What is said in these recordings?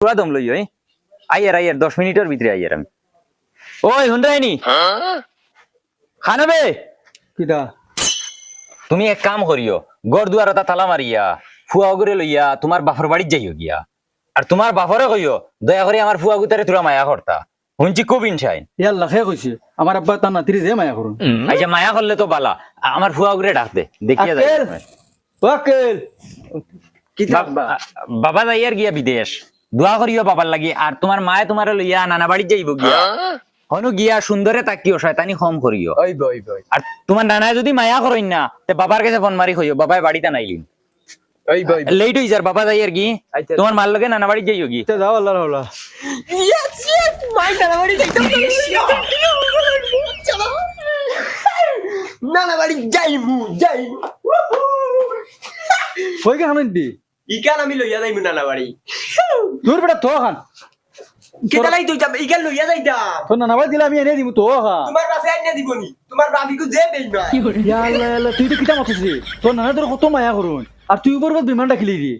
পুরা দম লই ওই। আইয়ার আইয়ার দশ মিনিটের ভিতরে আইয়ার আমি। ওই হুন্ডাইনি। খানবে কিটা? তুমি এক কাম করিও গড় দুয়ার এটা তালা মারিয়া ফুয়া করে লইয়া তোমার বাপর বাড়িত যাইও গিয়া। আর তোমার বাপরে কইও দয়া করে আমার ফুয়া গুতারে তোরা মায়া করতা। শুনছি খুব ইনসাইন ইয়ার লাখে কইছে আমার আব্বা তার নাতিরে যে মায়া করুন। আচ্ছা মায়া করলে তো বালা। আমার ফুয়া গুরে ডাক দে দেখিয়া বাবা যাইয়ার গিয়া বিদেশ। দোয়া করিও বাবার লাগি। আর তোমার মায়ে তোমার লইয়া নানা বাড়িত যাইব গিয়া। হনু গিয়া সুন্দরে তাকিও শয়তানি কম করিও। ওই বই বই আর তোমার নানায় যদি মায়া করেন না তে বাবার কাছে ফোন মারি কইও বাবাই বাড়িতে বই লেট হই যার বাবা যাইয়ার কি। আচ্ছা। তোমার মার লগে নানা বাড়িত যাইও কি যাও নানা বাড়ি যাইমু যাইমু। কই কে হামেন দি ইকান আমি লইয়া যাইমু নানা বাড়ি। তোর বেটা তো খান কেতালাই যাম? ইকান লইয়া যাইতাম দিলে আমি এনে দিমু তো খা তোমার বাসে আইনা দিবনি তোমার বাবিকু যে বেইমা ইয়া আল্লাহ আল্লাহ তুই তো কিটা মাতিস রে তোর নানা তোর কত মায়া করুন আর তুই উপর বিমান ডাকিলি রে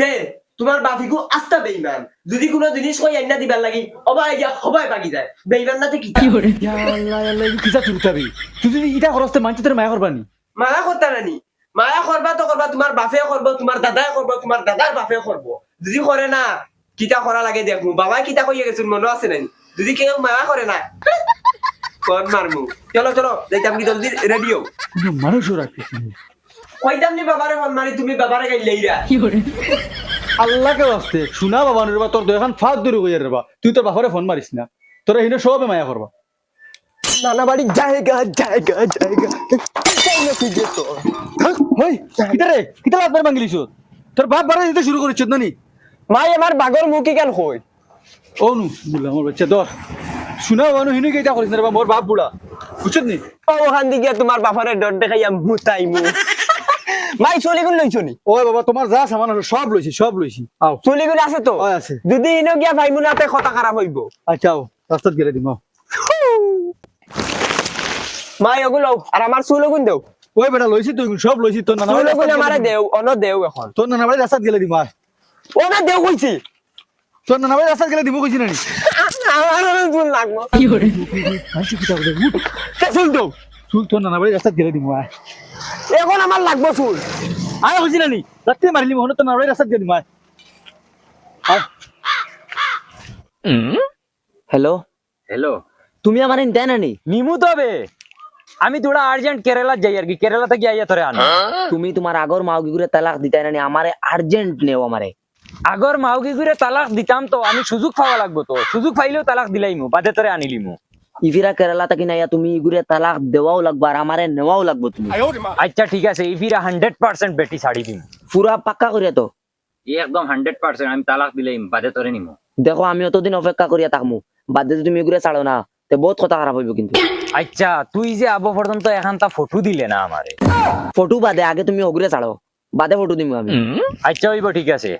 তে তোমার বাবিকু আস্তা বেইমান। যদি কোনো জিনিস কই আইনা দিবার লাগি অবাই ইয়া হবাই বাগি যায়। বেইমান নাতে কি ইয়া আল্লাহ আল্লাহ কিসা চুরতাবি তুই যদি ইটা করস্তে মানছি তোর মায়া করবানি মায়া করতা নানি। মায়া করবা তো করবা তোমার বাপে করব তোমার দাদাই করব তোমার দাদার বাপে করব যদি করে না কিতা করা লাগে দেখমু বাবাই কিতা কইয়া গেছিল মনে আছে নানি যদি কেউ মায়া করে না কোন মারমু চলো চলো যাইতাম কি জলদি রেডিও মানুষও রাখিস কইতাম নি বাবারে ফোন মারি তুমি বাবারে গাইলেইরা আল্লাহকে বাস্তে শুনা বাবা নুরবা তোর দোকান ফাঁক দূরে কইয়া রেবা তুই তোর বাপরে ফোন মারিস না। তোর হিনে সবে মায়া করবা নানা বাড়ি জায়গা জায়গা জায়গা হই কিতা রে কিতা লাভ বাঙ্গিলিছ তোর বাপ বাড়া দিতে শুরু করেছিস না নি মাই আমার বাগর মুখি কেন কই ও নু বুলা আমার বাচ্চা দর শুনা বানু হিনু কেইটা করিস না মোর বাপ বুড়া বুঝছিস নি? ওখান দিকে তোমার বাপারে ডর দেখাইয়া মুতাইমু মাই চলি গুন লইছো নি? ওই বাবা তোমার যা সামান আছে সব লইছি সব লইছি আও। চলি গুন আছে তো? আছে। যদি ইনো গিয়া ভাইমু নাতে কথা খারাপ হইব। আচ্ছা আও রাস্তাত গেলে দিম আও। মাই ওগুলো আর আমার দেও। ওই বেটা লইছি তুই সব লইছি তোর নানা চুল বাড়ি গুন আমারে দেও অন দেও এখন। তোর নানা বাড়ি রাস্তাত গেলে দিম আয় ও না দেও কইছি। তোর নানা রাস্তাত গেলে দিব কইছি না আমার লাগবো। আইছি কিতা করে উঠ তে চুল দেও। চুল তোর নানা রাস্তাত গেলে আয়। এখন আমার লাগবো চুল। আয় কইছি না নি রাত্রে মারিলি মহন তোর নানা রাস্তাত গেলে দিম আয়। হ্যালো। হ্যালো। তুমি আমার দেয় না নিমু তবে। আমি তোরা আর্জেন্ট কেরালা যাই আর কি। কেরালা থেকে আইয়া তোরে আনো। তুমি তোমার আগর মাউগিগুরে তালাক দিতে না নি আমারে আর্জেন্ট নেও আমারে। আগর মাউগি করে তালাক দিতাম তো আমি সুযোগ পাওয়া লাগবো তো। সুযোগ পাইলেও তালাক দিলাইমু বাদে তোরে আনিলিমু। ইফিরা কেরালা থাকি নাইয়া তুমি ইগুরে তালাক দেওয়াও লাগবো আর আমারে নেওয়াও লাগবো তুমি। আচ্ছা ঠিক আছে ইফিরা হান্ড্রেড পার্সেন্ট বেটি ছাড়ি দিম। পুরা পাক্কা করিয়া তো একদম হান্ড্রেড পার্সেন্ট আমি তালাক দিলাইম বাদে তোরে নিমু। দেখো আমি অতদিন অপেক্ষা করিয়া থাকমু। বাদ যদি তুমি ইগুরে ছাড়ো না তে বহুত কথা খারাপ হইব কিন্তু। আচ্ছা তুই যে আবো পর্যন্ত এখন তা ফটো দিলে না আমারে ফটো বাদে আগে তুমি ওগুরে ছাড়ো। বাদে ফটো দিমু আমি। আচ্ছা হইব ঠিক আছে।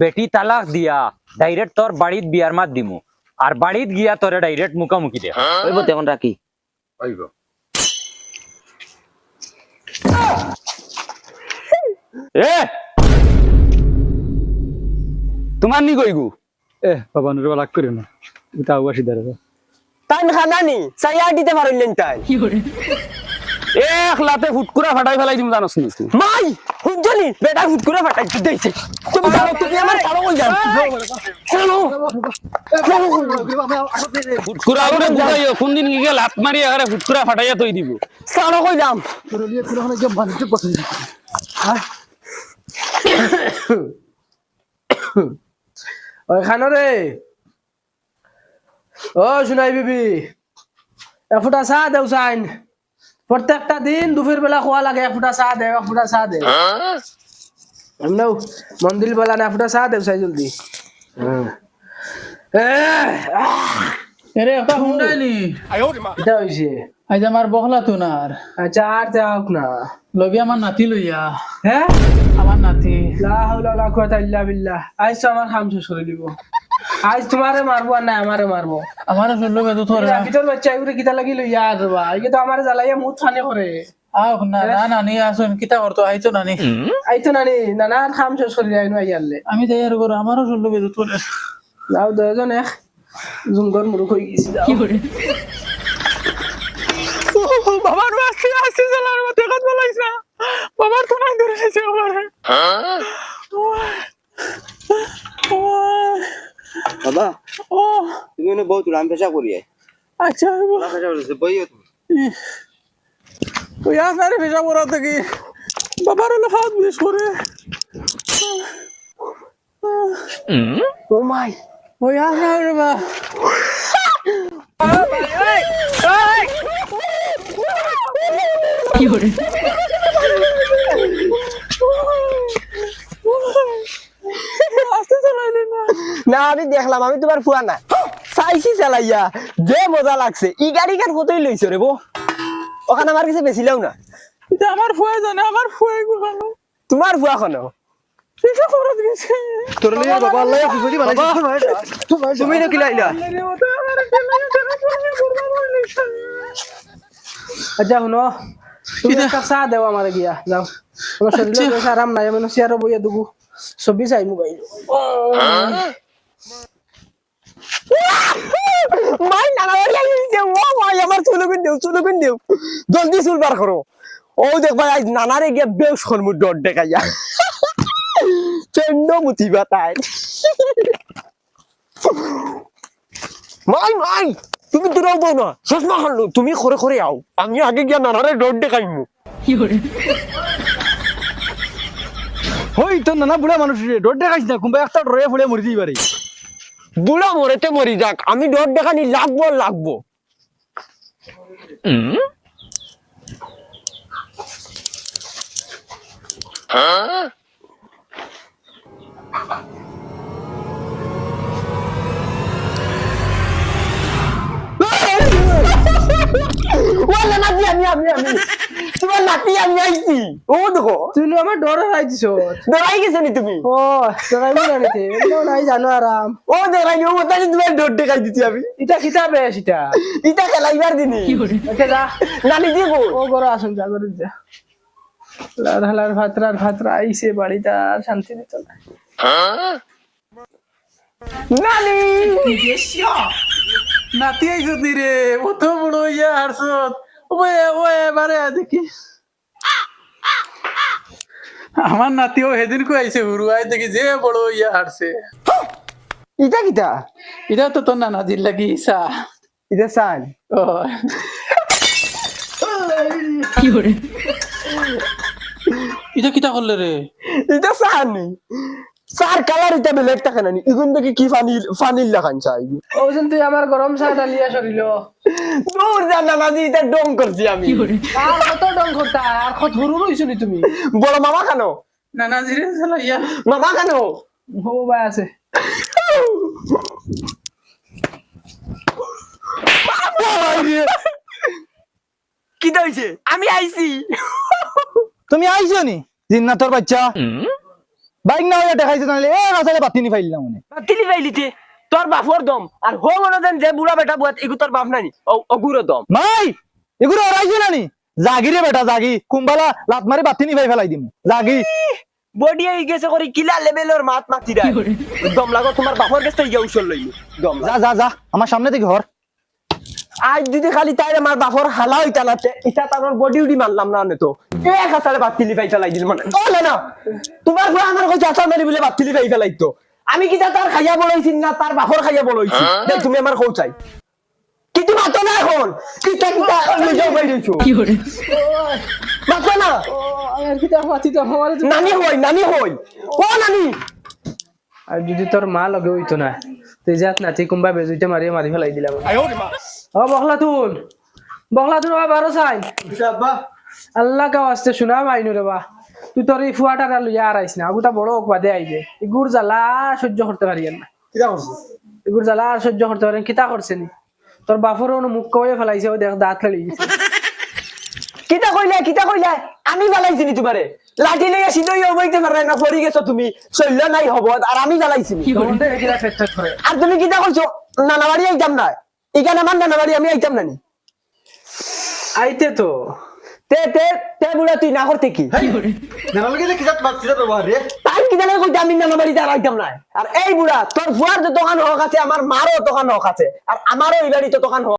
বেটি তালাক দিয়া ডাইরেক্ট তোর বাড়িত বিয়ার মাত দিমু। আর বাড়িত গিয়া তোরে ডাইরেক্ট মুখামুখি দে তখন রাখি এ! তোমার নি কইগু এ বাবা নুরবা রাগ করিও না। এটা আউয়াসি দাঁড়াবে টাইম খানা নি? চাইয়া দিতে পারলেন তাই এক লাতে ফুটকুরা ফাটাই ফেলাই দিম জানোস নি মাই হুজনি বেটা হুট করে ফাটাই দিতেছে তুমি জানো তুমি আমার যাও চলো। ফুটকুরা আউরে বুঝাইও কোন দিন গিয়ে লাত মারি আরে ফুটকুরা ফাটাইয়া তৈ দিব। চলো কই যাম। ওই খানো রে। ও শুনাই বিবি। এফুটা চাহ দেও চাইন। প্রত্যেকটা দিন দুপুর বেলা খোয়া লাগে এফুটা চাহ দে এফুটা চাহ দে। এমনও মন্দির বেলা না চাহ দেও চাই জলদি। এরে একটা হুন্ডাই নি? এটা হয়েছে আজ আমার বহলা তুনার আচ্ছা আর যাওক না। লবি আমার নাতি লইয়া। হ্যাঁ? আমার নাতি। লা হাওলা ওয়ালা কুওয়াতা ইল্লা বিল্লাহ। তো আমার হাম শেষ করে দিব। আজ তোমারে মারবো না আমারে মারবো। আমার শুনলো বেদু তোর ভিতর বাচ্চা কিতা লাগি লইয়া আর বা। এই তো আমারে জ্বালাইয়া মুখ খানে করে। আহ না না নানি আসুন কিতা করতো আইতো নানি আইতো নানি নানার খাম শেষ করি আইনো আইয়ারলে আমি যাই আর করো আমারও শুনলো বেদু তোলে যাও দুজন এক জুঙ্গর মুরুখ হয়ে গেছি যাও। বাবার মধ্যে কাজ বলাইছা বাবার তো নাই ধরে আমারে। বাবা ও। তুমি এনে বহুত রাম পেশা করিয়ে আচ্ছা পেশা করেছে বইও তুমি তুই আস না রে ভেজা পড়া থেকে। বাবার হলো হাত বিষ করে। ও মাই ওই আস না রে বা আস্তে চালাইলে না আমি দেখলাম আমি তোমার ফুয়া না। চাইছি চালাইয়া যে মজা লাগছে ই গাড়ি কার কতই লইছো রে বো। ওখানে আমার কাছে বেশি লাও না। এটা আমার ফুয়ে জানে আমার ফুয়ে গুলো তোমার ফুয়া খনো? এটা খরচ গেছে। তোর লিয়ে বাবা আল্লাহ খুশি বানাইছে তুমি নো কিলাইলা আচ্ছা শুনো। তুমি একটা চাহ দেও আমার গিয়া যাও। আমার শরীরে আরাম নাই আমি চেয়ারও বইয়া দুগু। ছবি চাই মোবাইল মাই নানা ও মাই আমার চুলো কিন দেও চুলো কিন দেও জলদি চুল বার করো। ও দেখ ভাই আজ নানারে গিয়ে বেশ ডট দেখাইয়া। চন্ড মুতিবা তাই মাই মাই তুমি দূরাও বউ না। চশমা খানলো তুমি করে করে আও। আমি আগে গিয়া নানারে ডট দেখাইমু। হই তোর নানা বুড়া মানুষ রে ডর দেখাইছ না কোনবা একটা ডরে ফুলে মরি দিই পারে বুড়া মরেতে মরি যাক আমি ডর দেখানি লাগবো লাগবো। ওয়ালা নাতি আমি আমি আমি। তোমার নাতি আমি আইছি। ও দেখো। লো আমার ডর দিছ। ডরাই গেছে নি তুমি? ও ডরাই মনে নিতে নাই জানো আরাম। ও দেখাই ও তাই তোমার ডট দেখাই দিছি আমি। বেশ ইটা ইটা খেলাইবার দিনি। আচ্ছা যা। নানি দিব ও গরো আসুন যা করে যা। লার হালার ভাতরার ভাতরা আর শান্তি দিত না। নানি! নাতি আইসত নি রে অত বড় ইয়া হারছত ওয়ে ওয়ে এবারে দেখি। আমার নাতিও সেদিন কো আইছে হুরুয়াই দেখি যে বড় ইয়া হারছে ইটা কিটা? এটা তো তোর নানা জিল লাগি ইসা এটা সান ও এটা কিটা করলে রে এটা সান নি সার কালার এটা বেলেগ থাকে নানি ইগুন দেখি কি ফানি ফানিল লাগান চাই। ও যেন তুই আমার গরম চা ডালিয়া সরিল দূর জান না নাজি এটা ডং করছি আমি। আর কত ডং করতা আর কত হুরু রইছো নি তুমি? বড় মামা খানো। জিরে চালা ইয়া। মামা খানো। ভাই আছে। কি হইছে আমি আইছি। তুমি আইছো নি? জিন্নাতর বাচ্চা। বাইক না হইয়া দেখাইছে নাহলে এ মাসালে বাতি নি ফাইলাম মনে তিলি পাইলিতে তোর বাপর দম। আর হো মনে দেন যে বুড়া বেটা বুয়াত ইগু তোর বাপ নানি। অগুর দম। নাই! এগুলো ওরাইছে না নি জাগি রে বেটা জাগি। কুম্বালা লাত মারি বাতি নি ফাই ফেলাই দিম। জাগি। বডি আই গেছে করে কিলা লেভেলের মাত মাতি দম লাগো তোমার বাপর কাছে ইয়া উসল লইলো। দম যা যা যা আমার সামনে থেকে ঘর আজ যদি খালি তাই আমার বাপর হালা হইতা না এটা তার বডি উডি মানলাম না নে তো। এক হাসারে বাতিলি পাই ফেলাই দিল মানে। ও না তোমার ঘরে আমার কইছে আসার মারি বলে বাতিলি পাই ফেলাই তো আমি কি তার খাইয়া বড় না তার বাপর খাইয়া বড় হইছি দেখ তুমি আমার কৌ চাই। কিন্তু মাতো না এখন। কিতা কিতা নিজেও পাই দিছো মাতো না। ও আর কিতা মাতি তো আমার নানি হই নানি হই। ও নানি আর যদি তোর মা লগে হইতো না তুই যাত না তুই কোনবা বেজুইতে মারি মারি ফেলাই দিলাম। ও বখলা তুন বখলা তুন বারো চাই আল্লাহ। কা আসতে শোনা মাইনু রে বা। তুই তোর এই ফুয়াটা লইয়া আর আইস না আগুতা বড় বাদে আইবে। গুড় জ্বালা সহ্য করতে পারি না। গুড় জ্বালা আর সহ্য করতে পারেন কিতা করছে নি? তোর বাপরও মুখ কয়ে ফেলাইছে ও দেখ দাঁত ফেলে কিতা কইলে কিতা কইলে? আমি জ্বালাইছি নি তোমারে। লাঠি লইয়া সিধই হইতে পারে না পড়ি গেছো তুমি। শৈল্য নাই হব আর আমি জ্বালাইছি আর তুমি কিতা করছ নানা বাড়ি আইতাম না এখানে আমার নানা বাড়ি আমি আইতাম না নি আইতে তো। তে তে তে বুড়া তুই না করতে কি? তাই কি জানে কইতে আমি নানা বাড়িতে আইতাম না আর এই বুড়া তোর ফুয়ার যে দোকান হক আছে আমার মারও দোকান হক আছে। আর আমারও এই বাড়িতে দোকান হক